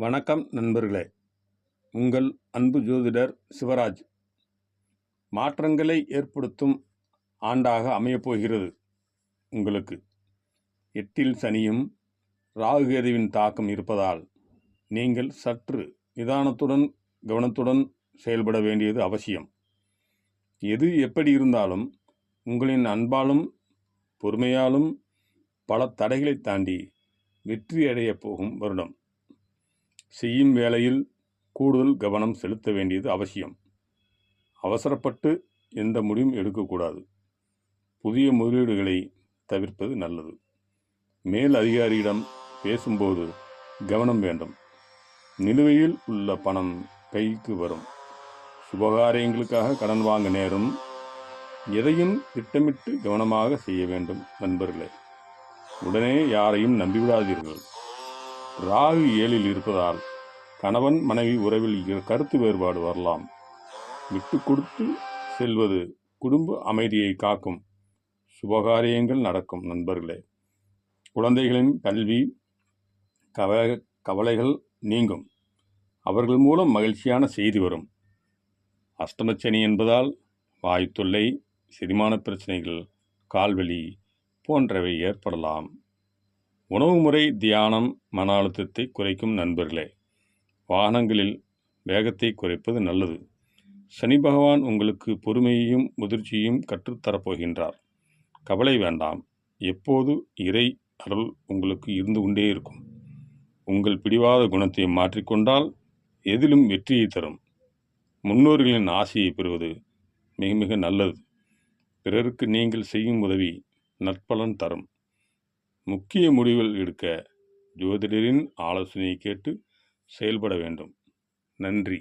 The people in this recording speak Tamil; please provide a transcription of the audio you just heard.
வணக்கம் நண்பர்களே. உங்கள் அன்பு ஜோதிடர் சிவராஜ். மாற்றங்களை ஏற்படுத்தும் ஆண்டாக அமையப்போகிறது உங்களுக்கு. எட்டில் சனியும் ராகுகேதுவின் தாக்கம் இருப்பதால் நீங்கள் சற்று நிதானத்துடன் கவனத்துடன் செயல்பட வேண்டியது அவசியம். எது எப்படி இருந்தாலும் உங்களின் அன்பாலும் பொறுமையாலும் பல தடைகளை தாண்டி வெற்றி அடையப் போகும் வருடம். செய்யும் வேளையில் கூடுதல் கவனம் செலுத்த வேண்டியது அவசியம். அவசரப்பட்டு எந்த முடிவும் எடுக்கக்கூடாது. புதிய முதலீடுகளை தவிர்ப்பது நல்லது. மேல் அதிகாரியிடம் பேசும்போது கவனம் வேண்டும். நிலுவையில் உள்ள பணம் கைக்கு வரும். சுபகாரியங்களுக்காக கடன் வாங்க நேரும். எதையும் திட்டமிட்டு கவனமாக செய்ய வேண்டும் நண்பர்களே. உடனே யாரையும் நம்பிவிடாதீர்கள். ராகு ஏழில் இருப்பதால் கணவன் மனைவி உறவில் கருத்து வேறுபாடு வரலாம். விட்டு கொடுத்து செல்வது குடும்ப அமைதியை காக்கும் சுபகாரியங்கள் நடக்கும் நண்பர்களே. குழந்தைகளின் கல்வி கவ கவலைகள் நீங்கும். அவர்கள் மூலம் மகிழ்ச்சியான செய்தி வரும். அஷ்டமச்சனி என்பதால் வாய் தொல்லை செரிமான பிரச்சனைகள் கால்வலி போன்றவை ஏற்படலாம். உணவு முறை தியானம் மன அழுத்தத்தை குறைக்கும் நண்பர்களே. வாகனங்களில் வேகத்தை குறைப்பது நல்லது. சனி பகவான் உங்களுக்கு பொறுமையையும் முதிர்ச்சியையும் கற்றுத்தரப்போகின்றார். கவலை வேண்டாம். எப்போது இறை அருள் உங்களுக்கு இருந்து கொண்டே இருக்கும். உங்கள் பிடிவாத குணத்தை மாற்றிக்கொண்டால் எதிலும் வெற்றியை தரும். முன்னோர்களின் ஆசையை பெறுவது மிக மிக நல்லது. பிறருக்கு நீங்கள் செய்யும் உதவி நற்பலன் தரும். முக்கிய முடிவுகள் எடுக்க ஜோதிடரின் ஆலோசனையை கேட்டு செயல்பட வேண்டும். நன்றி.